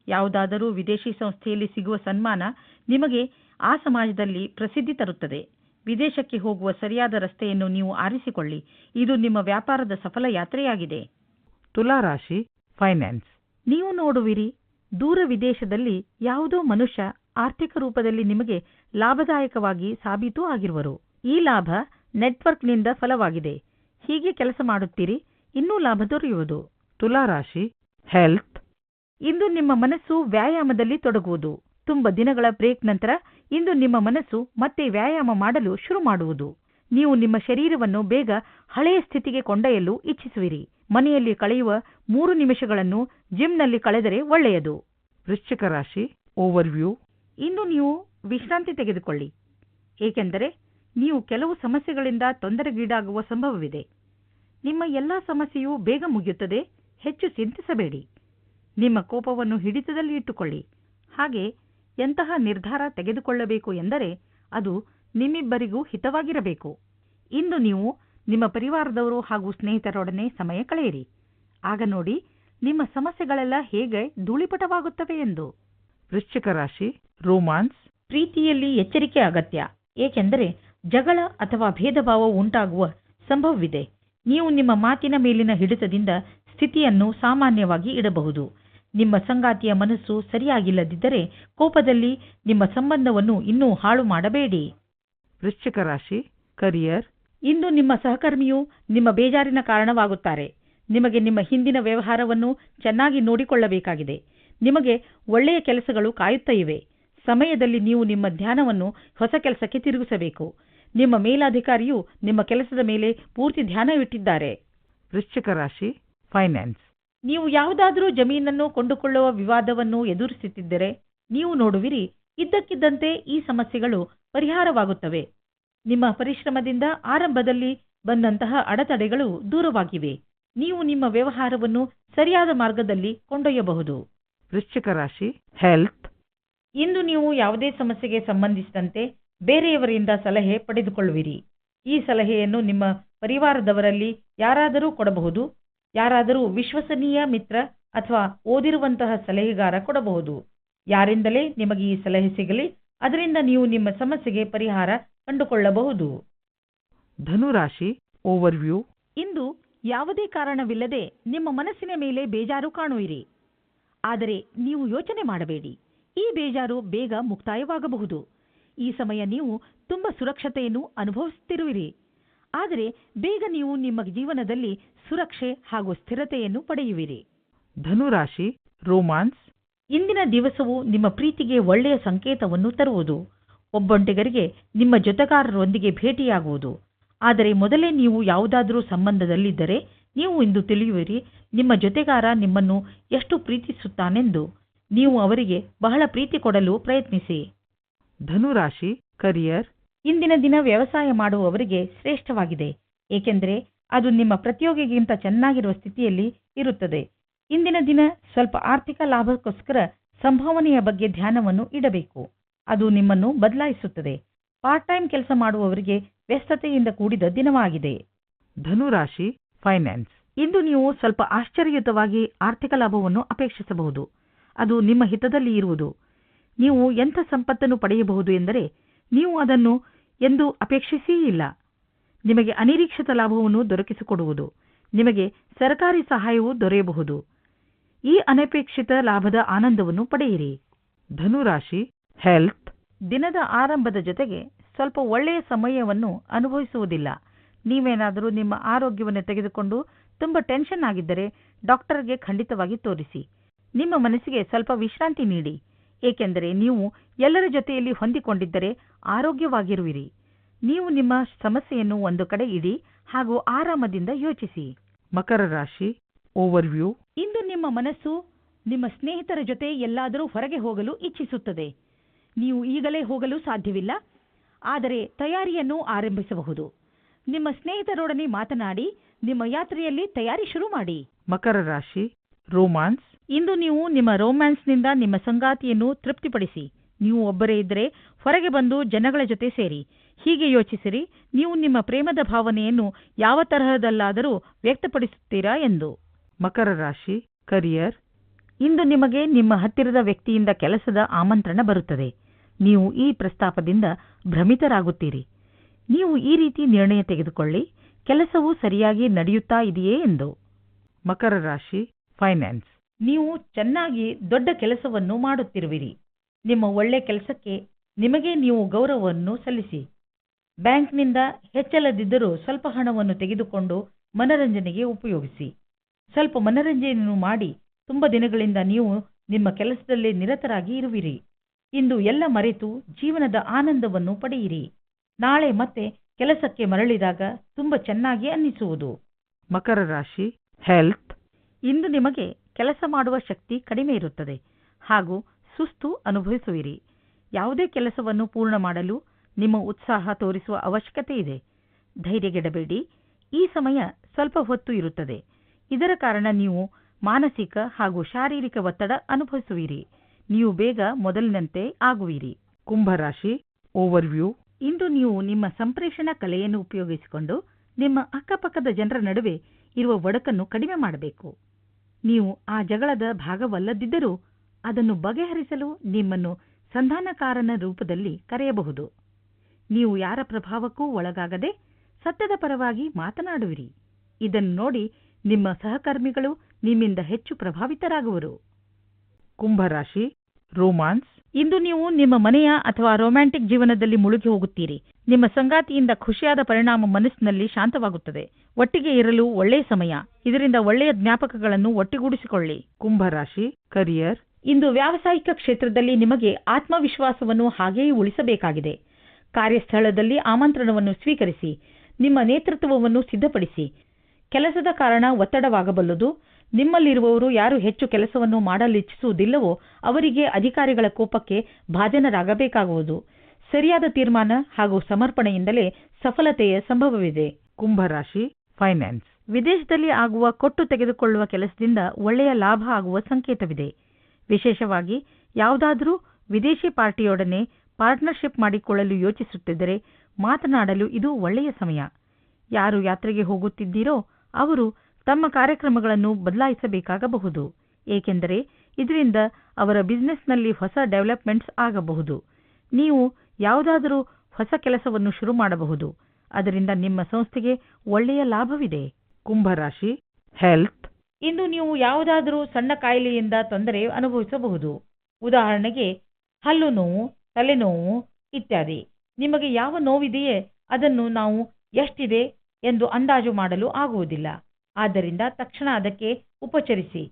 ಯಾವುದಾದರೂ ವಿದೇಶಿ ಸಂಸ್ಥೆಯಲ್ಲಿ ಸಿಗುವ ಸನ್ಮಾನ ನಿಮಗೆ ಆ ಸಮಾಜದಲ್ಲಿ ಪ್ರಸಿದ್ಧಿ ತರುತ್ತದೆ. ವಿದೇಶಕ್ಕೆ ಹೋಗುವ ಸರಿಯಾದ ರಸ್ತೆಯನ್ನು ನೀವು ಆರಿಸಿಕೊಳ್ಳಿ. ಇದು ನಿಮ್ಮ ವ್ಯಾಪಾರದ ಸಫಲ ಯಾತ್ರೆಯಾಗಿದೆ. ತುಲಾ ರಾಶಿ ಫೈನಾನ್ಸ್ ನೀವು ನೋಡುವಿರಿ ದೂರ ವಿದೇಶದಲ್ಲಿ ಯಾವುದೋ ಮನುಷ್ಯ ಆರ್ಥಿಕ ರೂಪದಲ್ಲಿ ನಿಮಗೆ ಲಾಭದಾಯಕವಾಗಿ ಸಾಬೀತು ಆಗಿರುವರು. ಈ ಲಾಭ ನೆಟ್ವರ್ಕ್ನಿಂದ ಫಲವಾಗಿದೆ. ಹೀಗೆ ಕೆಲಸ ಮಾಡುತ್ತೀರಿ, ಇನ್ನೂ ಲಾಭ ದೊರೆಯುವುದು. ತುಲಾ ರಾಶಿ ಹೆಲ್ತ್. ಇಂದು ನಿಮ್ಮ ಮನಸ್ಸು ವ್ಯಾಯಾಮದಲ್ಲಿ ತೊಡಗುವುದು. ತುಂಬ ದಿನಗಳ ಬ್ರೇಕ್ ನಂತರ ಇಂದು ನಿಮ್ಮ ಮನಸ್ಸು ಮತ್ತೆ ವ್ಯಾಯಾಮ ಮಾಡಲು ಶುರು ಮಾಡುವುದು. ನೀವು ನಿಮ್ಮ ಶರೀರವನ್ನು ಬೇಗ ಹಳೆಯ ಸ್ಥಿತಿಗೆ ಕೊಂಡೊಯ್ಯಲು ಇಚ್ಛಿಸುವಿರಿ. ಮನೆಯಲ್ಲಿ ಕಳೆಯುವ ಮೂರು ನಿಮಿಷಗಳನ್ನು ಜಿಮ್ನಲ್ಲಿ ಕಳೆದರೆ ಒಳ್ಳೆಯದು. ವೃಶ್ಚಿಕ ರಾಶಿ, ಓವರ್ವ್ಯೂ. ಇಂದು ನೀವು ವಿಶ್ರಾಂತಿ ತೆಗೆದುಕೊಳ್ಳಿ. ಏಕೆಂದರೆ ನೀವು ಕೆಲವು ಸಮಸ್ಯೆಗಳಿಂದ ತೊಂದರೆಗೀಡಾಗುವ ಸಂಭವವಿದೆ. ನಿಮ್ಮ ಎಲ್ಲಾ ಸಮಸ್ಯೆಯೂ ಬೇಗ ಮುಗಿಯುತ್ತದೆ, ಹೆಚ್ಚು ಚಿಂತಿಸಬೇಡಿ. ನಿಮ್ಮ ಕೋಪವನ್ನು ಹಿಡಿತದಲ್ಲಿ ಇಟ್ಟುಕೊಳ್ಳಿ. ಹಾಗೆ ಎಂತಹ ನಿರ್ಧಾರ ತೆಗೆದುಕೊಳ್ಳಬೇಕು ಎಂದರೆ ಅದು ನಿಮ್ಮಿಬ್ಬರಿಗೂ ಹಿತವಾಗಿರಬೇಕು. ಇಂದು ನೀವು ನಿಮ್ಮ ಪರಿವಾರದವರು ಹಾಗೂ ಸ್ನೇಹಿತರೊಡನೆ ಸಮಯ ಕಳೆಯಿರಿ. ಆಗ ನೋಡಿ ನಿಮ್ಮ ಸಮಸ್ಯೆಗಳೆಲ್ಲ ಹೇಗೆ ಧೂಳಿಪಟವಾಗುತ್ತವೆ ಎಂದು. ವೃಶ್ಚಿಕ ರಾಶಿ ರೋಮಾನ್ಸ್. ಪ್ರೀತಿಯಲ್ಲಿ ಎಚ್ಚರಿಕೆ ಅಗತ್ಯ ಏಕೆಂದರೆ ಜಗಳ ಅಥವಾ ಭೇದಭಾವ ಉಂಟಾಗುವ ಸಂಭವವಿದೆ. ನೀವು ನಿಮ್ಮ ಮಾತಿನ ಮೇಲಿನ ಹಿಡಿತದಿಂದ ಸ್ಥಿತಿಯನ್ನು ಸಾಮಾನ್ಯವಾಗಿ ಇಡಬಹುದು. ನಿಮ್ಮ ಸಂಗಾತಿಯ ಮನಸ್ಸು ಸರಿಯಾಗಿಲ್ಲದಿದ್ದರೆ ಕೋಪದಲ್ಲಿ ನಿಮ್ಮ ಸಂಬಂಧವನ್ನು ಇನ್ನೂ ಹಾಳು ಮಾಡಬೇಡಿ. ವೃಶ್ಚಿಕ ರಾಶಿ ಕರಿಯರ್. ಇಂದು ನಿಮ್ಮ ಸಹಕರ್ಮಿಯು ನಿಮ್ಮ ಬೇಜಾರಿನ ಕಾರಣವಾಗುತ್ತಾರೆ. ನಿಮಗೆ ನಿಮ್ಮ ಹಿಂದಿನ ವ್ಯವಹಾರವನ್ನು ಚೆನ್ನಾಗಿ ನೋಡಿಕೊಳ್ಳಬೇಕಾಗಿದೆ. ನಿಮಗೆ ಒಳ್ಳೆಯ ಕೆಲಸಗಳು ಕಾಯುತ್ತಾ ಇವೆ. ಸಮಯದಲ್ಲಿ ನೀವು ನಿಮ್ಮ ಧ್ಯಾನವನ್ನು ಹೊಸ ಕೆಲಸಕ್ಕೆ ತಿರುಗಿಸಬೇಕು. ನಿಮ್ಮ ಮೇಲಾಧಿಕಾರಿಯು ನಿಮ್ಮ ಕೆಲಸದ ಮೇಲೆ ಪೂರ್ತಿ ಧ್ಯಾನವಿಟ್ಟಿದ್ದಾರೆ. ವೃಶ್ಚಿಕ ರಾಶಿ ಫೈನಾನ್ಸ್ ನೀವು ಯಾವುದಾದರೂ ಜಮೀನನ್ನು ಕೊಂಡುಕೊಳ್ಳುವ ವಿವಾದವನ್ನು ಎದುರಿಸುತ್ತಿದ್ದರೆ ನೀವು ನೋಡುವಿರಿ ಇದ್ದಕ್ಕಿದ್ದಂತೆ ಈ ಸಮಸ್ಯೆಗಳು ಪರಿಹಾರವಾಗುತ್ತವೆ. ನಿಮ್ಮ ಪರಿಶ್ರಮದಿಂದ ಆರಂಭದಲ್ಲಿ ಬಂದಂತಹ ಅಡೆತಡೆಗಳು ದೂರವಾಗಿವೆ. ನೀವು ನಿಮ್ಮ ವ್ಯವಹಾರವನ್ನು ಸರಿಯಾದ ಮಾರ್ಗದಲ್ಲಿ ಕೊಂಡೊಯ್ಯಬಹುದು. ವೃಶ್ಚಿಕ ರಾಶಿ ಹೆಲ್ತ್ ಇಂದು ನೀವು ಯಾವುದೇ ಸಮಸ್ಯೆಗೆ ಸಂಬಂಧಿಸಿದಂತೆ ಬೇರೆಯವರಿಂದ ಸಲಹೆ ಪಡೆದುಕೊಳ್ಳುವಿರಿ. ಈ ಸಲಹೆಯನ್ನು ನಿಮ್ಮ ಪರಿವಾರದವರಲ್ಲಿ ಯಾರಾದರೂ ಕೊಡಬಹುದು. ಯಾರಾದರೂ ವಿಶ್ವಸನೀಯ ಮಿತ್ರ ಅಥವಾ ಓದಿರುವಂತಹ ಸಲಹೆಗಾರ ಕೊಡಬಹುದು. ಯಾರಿಂದಲೇ ನಿಮಗೆ ಈ ಸಲಹೆ ಸಿಗಲಿ ಅದರಿಂದ ನೀವು ನಿಮ್ಮ ಸಮಸ್ಯೆಗೆ ಪರಿಹಾರ ಕಂಡುಕೊಳ್ಳಬಹುದು. ಧನುರಾಶಿ ಓವರ್ವ್ಯೂ ಇಂದು ಯಾವುದೇ ಕಾರಣವಿಲ್ಲದೆ ನಿಮ್ಮ ಮನಸ್ಸಿನ ಮೇಲೆ ಬೇಜಾರು ಕಾಣುವಿರಿ. ಆದರೆ ನೀವು ಯೋಚನೆ ಮಾಡಬೇಡಿ. ಈ ಬೇಜಾರು ಬೇಗ ಮುಕ್ತಾಯವಾಗಬಹುದು. ಈ ಸಮಯ ನೀವು ತುಂಬ ಸುರಕ್ಷತೆಯನ್ನು ಅನುಭವಿಸುತ್ತಿರುವಿರಿ ಆದರೆ ಬೇಗ ನೀವು ನಿಮ್ಮ ಜೀವನದಲ್ಲಿ ಸುರಕ್ಷೆ ಹಾಗೂ ಸ್ಥಿರತೆಯನ್ನು ಪಡೆಯುವಿರಿ. ಧನುರಾಶಿ ರೋಮಾನ್ಸ್. ಇಂದಿನ ದಿವಸವು ನಿಮ್ಮ ಪ್ರೀತಿಗೆ ಒಳ್ಳೆಯ ಸಂಕೇತವನ್ನು ತರುವುದು. ಒಬ್ಬೊಂಟಿಗರಿಗೆ ನಿಮ್ಮ ಜೊತೆಗಾರರೊಂದಿಗೆ ಭೇಟಿಯಾಗುವುದು. ಆದರೆ ಮೊದಲೇ ನೀವು ಯಾವುದಾದರೂ ಸಂಬಂಧದಲ್ಲಿದ್ದರೆ ನೀವು ಇಂದು ತಿಳಿಯುವಿರಿ ನಿಮ್ಮ ಜೊತೆಗಾರ ನಿಮ್ಮನ್ನು ಎಷ್ಟು ಪ್ರೀತಿಸುತ್ತಾನೆಂದು. ನೀವು ಅವರಿಗೆ ಬಹಳ ಪ್ರೀತಿ ಕೊಡಲು ಪ್ರಯತ್ನಿಸಿ. ಧನುರಾಶಿ ಕರಿಯರ್ ಇಂದಿನ ದಿನ ವ್ಯವಸಾಯ ಮಾಡುವವರಿಗೆ ಶ್ರೇಷ್ಠವಾಗಿದೆ ಏಕೆಂದರೆ ಅದು ನಿಮ್ಮ ಪ್ರತಿಯೋಗಿಗಿಂತ ಚೆನ್ನಾಗಿರುವ ಸ್ಥಿತಿಯಲ್ಲಿ ಇರುತ್ತದೆ. ಇಂದಿನ ದಿನ ಸ್ವಲ್ಪ ಆರ್ಥಿಕ ಲಾಭಕ್ಕೋಸ್ಕರ ಸಂಭಾವನೆಯ ಬಗ್ಗೆ ಧ್ಯಾನವನ್ನು ಇಡಬೇಕು. ಅದು ನಿಮ್ಮನ್ನು ಬದಲಾಯಿಸುತ್ತದೆ. ಪಾರ್ಟ್ ಟೈಮ್ ಕೆಲಸ ಮಾಡುವವರಿಗೆ ವ್ಯಸ್ತತೆಯಿಂದ ಕೂಡಿದ ದಿನವಾಗಿದೆ. ಧನುರಾಶಿ ಫೈನಾನ್ಸ್. ಇಂದು ನೀವು ಸ್ವಲ್ಪ ಆಶ್ಚರ್ಯಯುತವಾಗಿ ಆರ್ಥಿಕ ಲಾಭವನ್ನು ಅಪೇಕ್ಷಿಸಬಹುದು. ಅದು ನಿಮ್ಮ ಹಿತದಲ್ಲಿ ಇರುವುದು. ನೀವು ಎಂಥ ಸಂಪತ್ತನ್ನು ಪಡೆಯಬಹುದು ಎಂದರೆ ನೀವು ಅದನ್ನು ಎಂದು ಅಪೇಕ್ಷಿಸಿಯೇ ಇಲ್ಲ. ನಿಮಗೆ ಅನಿರೀಕ್ಷಿತ ಲಾಭವನ್ನು ದೊರಕಿಸಿಕೊಡುವುದು. ನಿಮಗೆ ಸರ್ಕಾರಿ ಸಹಾಯವೂ ದೊರೆಯಬಹುದು. ಈ ಅನಪೇಕ್ಷಿತ ಲಾಭದ ಆನಂದವನ್ನು ಪಡೆಯಿರಿ. ಧನುರಾಶಿ, ಹೆಲ್ತ್. ದಿನದ ಆರಂಭದ ಜೊತೆಗೆ ಸ್ವಲ್ಪ ಒಳ್ಳೆಯ ಸಮಯವನ್ನು ಅನುಭವಿಸುವುದಿಲ್ಲ. ನೀವೇನಾದರೂ ನಿಮ್ಮ ಆರೋಗ್ಯವನ್ನು ತೆಗೆದುಕೊಂಡು ತುಂಬ ಟೆನ್ಷನ್ ಆಗಿದ್ದರೆ ಡಾಕ್ಟರ್ಗೆ ಖಂಡಿತವಾಗಿ ತೋರಿಸಿ. ನಿಮ್ಮ ಮನಸ್ಸಿಗೆ ಸ್ವಲ್ಪ ವಿಶ್ರಾಂತಿ ನೀಡಿ. ಏಕೆಂದರೆ ನೀವು ಎಲ್ಲರ ಜೊತೆಯಲ್ಲಿ ಹೊಂದಿಕೊಂಡಿದ್ದರೆ ಆರೋಗ್ಯವಾಗಿರುವಿರಿ. ನೀವು ನಿಮ್ಮ ಸಮಸ್ಯೆಯನ್ನು ಒಂದು ಕಡೆ ಇಡಿ ಹಾಗೂ ಆರಾಮದಿಂದ ಯೋಚಿಸಿ. ಮಕರ ರಾಶಿ ಓವರ್ವ್ಯೂ ಇಂದು ನಿಮ್ಮ ಮನಸ್ಸು ನಿಮ್ಮ ಸ್ನೇಹಿತರ ಜೊತೆ ಎಲ್ಲಾದರೂ ಹೊರಗೆ ಹೋಗಲು ಇಚ್ಛಿಸುತ್ತದೆ. ನೀವು ಈಗಲೇ ಹೋಗಲು ಸಾಧ್ಯವಿಲ್ಲ. ಆದರೆ ತಯಾರಿಯನ್ನು ಆರಂಭಿಸಬಹುದು. ನಿಮ್ಮ ಸ್ನೇಹಿತರೊಡನೆ ಮಾತನಾಡಿ ನಿಮ್ಮ ಯಾತ್ರೆಯಲ್ಲಿ ತಯಾರಿ ಶುರು ಮಾಡಿ. ಮಕರ ರಾಶಿ ರೋಮಾನ್ಸ್ ಇಂದು ನೀವು ನಿಮ್ಮ ರೋಮ್ಯಾನ್ಸ್ನಿಂದ ನಿಮ್ಮ ಸಂಗಾತಿಯನ್ನು ತೃಪ್ತಿಪಡಿಸಿ. ನೀವು ಒಬ್ಬರೇ ಇದ್ದರೆ ಹೊರಗೆ ಬಂದು ಜನಗಳ ಜೊತೆ ಸೇರಿ. ಹೀಗೆ ಯೋಚಿಸಿರಿ ನೀವು ನಿಮ್ಮ ಪ್ರೇಮದ ಭಾವನೆಯನ್ನು ಯಾವ ತರಹದಲ್ಲಾದರೂ ವ್ಯಕ್ತಪಡಿಸುತ್ತೀರಾ ಎಂದು. ಮಕರ ರಾಶಿ ಕರಿಯರ್ ಇಂದು ನಿಮಗೆ ನಿಮ್ಮ ಹತ್ತಿರದ ವ್ಯಕ್ತಿಯಿಂದ ಕೆಲಸದ ಆಮಂತ್ರಣ ಬರುತ್ತದೆ. ನೀವು ಈ ಪ್ರಸ್ತಾಪದಿಂದ ಭ್ರಮಿತರಾಗುತ್ತೀರಿ. ನೀವು ಈ ರೀತಿ ನಿರ್ಣಯ ತೆಗೆದುಕೊಳ್ಳಿ ಕೆಲಸವು ಸರಿಯಾಗಿ ನಡೆಯುತ್ತಾ ಇದೆಯೇ ಎಂದು. ಮಕರ ರಾಶಿ ಫೈನಾನ್ಸ್ ನೀವು ಚೆನ್ನಾಗಿ ದೊಡ್ಡ ಕೆಲಸವನ್ನು ಮಾಡುತ್ತಿರುವಿರಿ. ನಿಮ್ಮ ಒಳ್ಳೆ ಕೆಲಸಕ್ಕೆ ನಿಮಗೆ ನೀವು ಗೌರವವನ್ನು ಸಲ್ಲಿಸಿ. ಬ್ಯಾಂಕ್ನಿಂದ ಹೆಚ್ಚಲದಿದ್ದರೂ ಸ್ವಲ್ಪ ಹಣವನ್ನು ತೆಗೆದುಕೊಂಡು ಮನರಂಜನೆಗೆ ಉಪಯೋಗಿಸಿ. ಸ್ವಲ್ಪ ಮನರಂಜನೆಯನ್ನು ಮಾಡಿ ತುಂಬ ದಿನಗಳಿಂದ ನೀವು ನಿಮ್ಮ ಕೆಲಸದಲ್ಲಿ ನಿರತರಾಗಿ ಇರುವಿರಿ. ಇಂದು ಎಲ್ಲ ಮರೆತು ಜೀವನದ ಆನಂದವನ್ನು ಪಡೆಯಿರಿ. ನಾಳೆ ಮತ್ತೆ ಕೆಲಸಕ್ಕೆ ಮರಳಿದಾಗ ತುಂಬ ಚೆನ್ನಾಗಿ ಅನ್ನಿಸುವುದು. ಮಕರ ರಾಶಿ ಹೆಲ್ತ್ ಇಂದು ನಿಮಗೆ ಕೆಲಸ ಮಾಡುವ ಶಕ್ತಿ ಕಡಿಮೆ ಇರುತ್ತದೆ. ಹಾಗೂ ಸುಸ್ತು ಅನುಭವಿಸುವಿರಿ. ಯಾವುದೇ ಕೆಲಸವನ್ನು ಪೂರ್ಣ ಮಾಡಲು ನಿಮ್ಮ ಉತ್ಸಾಹ ತೋರಿಸುವ ಅವಶ್ಯಕತೆ ಇದೆ. ಧೈರ್ಯಗೆಡಬೇಡಿ ಈ ಸಮಯ ಸ್ವಲ್ಪ ಹೊತ್ತು ಇರುತ್ತದೆ. ಇದರ ಕಾರಣ ನೀವು ಮಾನಸಿಕ ಹಾಗೂ ಶಾರೀರಿಕ ಒತ್ತಡ ಅನುಭವಿಸುವಿರಿ. ನೀವು ಬೇಗ ಮೊದಲಿನಂತೆ ಆಗುವಿರಿ. ಕುಂಭರಾಶಿ ಓವರ್ವ್ಯೂ ಇಂದು ನೀವು ನಿಮ್ಮ ಸಂಪ್ರೇಷಣ ಕಲೆಯನ್ನು ಉಪಯೋಗಿಸಿಕೊಂಡು ನಿಮ್ಮ ಅಕ್ಕಪಕ್ಕದ ಜನರ ನಡುವೆ ಇರುವ ಒಡಕನ್ನು ಕಡಿಮೆ ಮಾಡಬೇಕು. ನೀವು ಆ ಜಗಳದ ಭಾಗವಲ್ಲದಿದ್ದರೂ ಅದನ್ನು ಬಗೆಹರಿಸಲು ನಿಮ್ಮನ್ನು ಸಂಧಾನಕಾರನ ರೂಪದಲ್ಲಿ ಕರೆಯಬಹುದು. ನೀವು ಯಾರ ಪ್ರಭಾವಕ್ಕೂ ಒಳಗಾಗದೆ ಸತ್ಯದ ಪರವಾಗಿ ಮಾತನಾಡುವಿರಿ. ಇದನ್ನು ನೋಡಿ ನಿಮ್ಮ ಸಹಕರ್ಮಿಗಳು ನಿಮ್ಮಿಂದ ಹೆಚ್ಚು ಪ್ರಭಾವಿತರಾಗುವರು. ಕುಂಭರಾಶಿ, ರೋಮಾನ್ಸ್ ಇಂದು ನೀವು ನಿಮ್ಮ ಮನೆಯ ಅಥವಾ ರೊಮ್ಯಾಂಟಿಕ್ ಜೀವನದಲ್ಲಿ ಮುಳುಗಿ ಹೋಗುತ್ತೀರಿ. ನಿಮ್ಮ ಸಂಗಾತಿಯಿಂದ ಖುಷಿಯಾದ ಪರಿಣಾಮ ಮನಸ್ಸಿನಲ್ಲಿ ಶಾಂತವಾಗುತ್ತದೆ. ಒಟ್ಟಿಗೆ ಇರಲು ಒಳ್ಳೆಯ ಸಮಯ. ಇದರಿಂದ ಒಳ್ಳೆಯ ಜ್ಞಾಪಕಗಳನ್ನು ಒಟ್ಟಿಗೂಡಿಸಿಕೊಳ್ಳಿ. ಕುಂಭರಾಶಿ ಕರಿಯರ್ ಇಂದು ವ್ಯಾವಸಾಯಿಕ ಕ್ಷೇತ್ರದಲ್ಲಿ ನಿಮಗೆ ಆತ್ಮವಿಶ್ವಾಸವನ್ನು ಹಾಗೆಯೇ ಉಳಿಸಬೇಕಾಗಿದೆ. ಕಾರ್ಯಸ್ಥಳದಲ್ಲಿ ಆಮಂತ್ರಣವನ್ನು ಸ್ವೀಕರಿಸಿ ನಿಮ್ಮ ನೇತೃತ್ವವನ್ನು ಸಿದ್ಧಪಡಿಸಿ. ಕೆಲಸದ ಕಾರಣ ಒತ್ತಡವಾಗಬಲ್ಲದು. ನಿಮ್ಮಲ್ಲಿರುವವರು ಯಾರು ಹೆಚ್ಚು ಕೆಲಸವನ್ನು ಮಾಡಲಿಚ್ಛಿಸುವುದಿಲ್ಲವೋ ಅವರಿಗೆ ಅಧಿಕಾರಿಗಳ ಕೋಪಕ್ಕೆ ಭಾಜನರಾಗಬೇಕಾಗುವುದು. ಸರಿಯಾದ ತೀರ್ಮಾನ ಹಾಗೂ ಸಮರ್ಪಣೆಯಿಂದಲೇ ಸಫಲತೆಯ ಸಂಭವವಿದೆ. ಕುಂಭರಾಶಿ ಫೈನಾನ್ಸ್ ವಿದೇಶದಲ್ಲಿ ಆಗುವ ಕೊಟ್ಟು ತೆಗೆದುಕೊಳ್ಳುವ ಕೆಲಸದಿಂದ ಒಳ್ಳೆಯ ಲಾಭ ಆಗುವ ಸಂಕೇತವಿದೆ. ವಿಶೇಷವಾಗಿ ಯಾವುದಾದರೂ ವಿದೇಶಿ ಪಾರ್ಟಿಯೊಡನೆ ಪಾರ್ಟ್ನರ್ಶಿಪ್ ಮಾಡಿಕೊಳ್ಳಲು ಯೋಚಿಸುತ್ತಿದ್ದರೆ ಮಾತನಾಡಲು ಇದು ಒಳ್ಳೆಯ ಸಮಯ. ಯಾರು ಯಾತ್ರೆಗೆ ಹೋಗುತ್ತಿದ್ದೀರೋ ಅವರು ತಮ್ಮ ಕಾರ್ಯಕ್ರಮಗಳನ್ನು ಬದಲಾಯಿಸಬೇಕಾಗಬಹುದು ಏಕೆಂದರೆ ಇದರಿಂದ ಅವರ ಬಿಸ್ನೆಸ್ನಲ್ಲಿ ಹೊಸ ಡೆವಲಪ್ಮೆಂಟ್ಸ್ ಆಗಬಹುದು. ನೀವು ಯಾವುದಾದರೂ ಹೊಸ ಕೆಲಸವನ್ನು ಶುರು ಮಾಡಬಹುದು ಅದರಿಂದ ನಿಮ್ಮ ಸಂಸ್ಥೆಗೆ ಒಳ್ಳೆಯ ಲಾಭವಿದೆ. ಕುಂಭರಾಶಿ ಹೆಲ್ತ್. ಇಂದು ನೀವು ಯಾವುದಾದರೂ ಸಣ್ಣ ಕಾಯಿಲೆಯಿಂದ ತೊಂದರೆ ಅನುಭವಿಸಬಹುದು. ಉದಾಹರಣೆಗೆ ಹಲ್ಲು ನೋವು ತಲೆನೋವು ಇತ್ಯಾದಿ. ನಿಮಗೆ ಯಾವ ನೋವಿದೆಯೇ ಅದನ್ನು ನಾವು ಎಷ್ಟಿದೆ ಎಂದು ಅಂದಾಜು ಮಾಡಲು ಆಗುವುದಿಲ್ಲ. ಆದ್ದರಿಂದ ತಕ್ಷಣ ಅದಕ್ಕೆ ಉಪಚರಿಸಿ.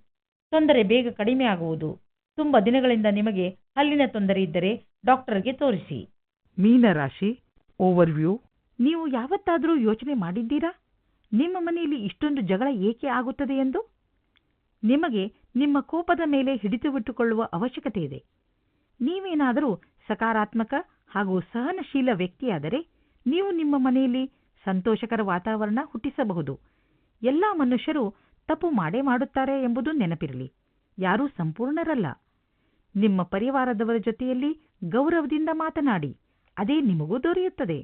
ತೊಂದರೆ ಬೇಗ ಕಡಿಮೆ ಆಗುವುದು. ತುಂಬ ದಿನಗಳಿಂದ ನಿಮಗೆ ಹಲ್ಲಿನ ತೊಂದರೆ ಇದ್ದರೆ ಡಾಕ್ಟರ್ಗೆ ತೋರಿಸಿ. ಮೀನರಾಶಿ ಓವರ್ವ್ಯೂ ನೀವು ಯಾವತ್ತಾದರೂ ಯೋಚನೆ ಮಾಡಿದ್ದೀರಾ? ನಿಮ್ಮ ಮನೆಯಲ್ಲಿ ಇಷ್ಟೊಂದು ಜಗಳ ಏಕೆ ಆಗುತ್ತದೆ ಎಂದು? ನಿಮಗೆ ನಿಮ್ಮ ಕೋಪದ ಮೇಲೆ ಹಿಡಿತವಿಟ್ಟುಕೊಳ್ಳುವ ಅವಶ್ಯಕತೆ ಇದೆ. ನೀವೇನಾದರೂ ಸಕಾರಾತ್ಮಕ ಹಾಗೂ ಸಹನಶೀಲ ವ್ಯಕ್ತಿಯಾದರೆ ನೀವು ನಿಮ್ಮ ಮನೆಯಲ್ಲಿ ಸಂತೋಷಕರ ವಾತಾವರಣ ಹುಟ್ಟಿಸಬಹುದು. ಎಲ್ಲಾ ಮನುಷ್ಯರು ತಪ್ಪು ಮಾಡೇ ಮಾಡುತ್ತಾರೆ ಎಂಬುದು ನೆನಪಿರಲಿ. ಯಾರೂ ಸಂಪೂರ್ಣರಲ್ಲ. ನಿಮ್ಮ ಪರಿವಾರದವರ ಜೊತೆಯಲ್ಲಿ ಗೌರವದಿಂದ ಮಾತನಾಡಿ, ಅದೇ ನಿಮಗೂ ದೊರೆಯುತ್ತದೆ.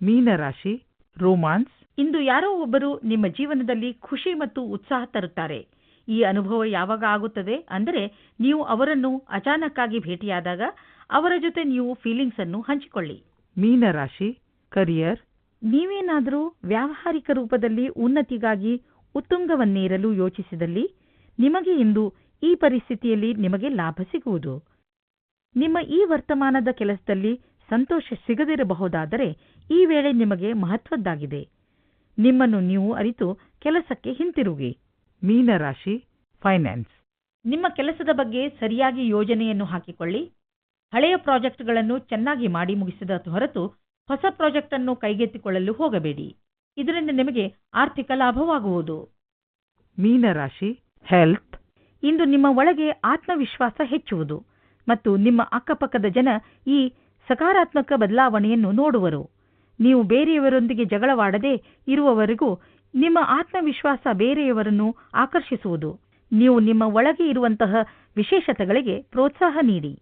ಮೀನರಾಶಿ, ರೋಮಾನ್ಸ್. ಇಂದು ಯಾರೋ ಒಬ್ಬರು ನಿಮ್ಮ ಜೀವನದಲ್ಲಿ ಖುಷಿ ಮತ್ತು ಉತ್ಸಾಹ ತರುತ್ತಾರೆ. ಈ ಅನುಭವ ಯಾವಾಗ ಆಗುತ್ತದೆ ಅಂದರೆ, ನೀವು ಅವರನ್ನು ಅಚಾನಕ್ಕಾಗಿ ಭೇಟಿಯಾದಾಗ, ಅವರ ಜೊತೆ ನೀವು ಫೀಲಿಂಗ್ಸ್ ಅನ್ನು ಹಂಚಿಕೊಳ್ಳಿ. ಮೀನರಾಶಿ ಕರಿಯರ್ ನೀವೇನಾದರೂ ವ್ಯಾವಹಾರಿಕ ರೂಪದಲ್ಲಿ ಉನ್ನತಿಗಾಗಿ ಉತ್ತುಂಗವನ್ನೇರಲು ಯೋಚಿಸಿದಲ್ಲಿ ನಿಮಗೆ ಇಂದು ಈ ಪರಿಸ್ಥಿತಿಯಲ್ಲಿ ನಿಮಗೆ ಲಾಭ ಸಿಗುವುದು. ನಿಮ್ಮ ಈ ವರ್ತಮಾನದ ಕೆಲಸದಲ್ಲಿ ಸಂತೋಷ ಸಿಗದಿರಬಹುದಾದರೆ ಈ ವೇಳೆ ನಿಮಗೆ ಮಹತ್ವದ್ದಾಗಿದೆ. ನಿಮ್ಮನ್ನು ನೀವು ಅರಿತು ಕೆಲಸಕ್ಕೆ ಹಿಂತಿರುಗಿ. ಮೀನರಾಶಿ ಫೈನಾನ್ಸ್ ನಿಮ್ಮ ಕೆಲಸದ ಬಗ್ಗೆ ಸರಿಯಾಗಿ ಯೋಜನೆಯನ್ನು ಹಾಕಿಕೊಳ್ಳಿ. ಹಳೆಯ ಪ್ರಾಜೆಕ್ಟ್ಗಳನ್ನು ಚೆನ್ನಾಗಿ ಮಾಡಿ ಮುಗಿಸಿದ ಹೊರತು ಹೊಸ ಪ್ರಾಜೆಕ್ಟ್ ಅನ್ನು ಕೈಗೆತ್ತಿಕೊಳ್ಳಲು ಹೋಗಬೇಡಿ. ಇದರಿಂದ ನಿಮಗೆ ಆರ್ಥಿಕ ಲಾಭವಾಗುವುದು. ಮೀನರಾಶಿ ಹೆಲ್ತ್ ಇಂದು ನಿಮ್ಮ ಒಳಗೆ ಆತ್ಮವಿಶ್ವಾಸ ಹೆಚ್ಚುವುದು ಮತ್ತು ನಿಮ್ಮ ಅಕ್ಕಪಕ್ಕದ ಜನ ಈ ಸಕಾರಾತ್ಮಕ ಬದಲಾವಣೆಯನ್ನು ನೋಡುವರು. ನೀವು ಬೇರೆಯವರೊಂದಿಗೆ ಜಗಳವಾಡದೆ ಇರುವವರೆಗೂ ನಿಮ್ಮ ಆತ್ಮವಿಶ್ವಾಸ ಬೇರೆಯವರನ್ನು ಆಕರ್ಷಿಸುವುದು. ನೀವು ನಿಮ್ಮ ಒಳಗೆ ಇರುವಂತಹ ವಿಶೇಷತೆಗಳಿಗೆ ಪ್ರೋತ್ಸಾಹ ನೀಡಿ.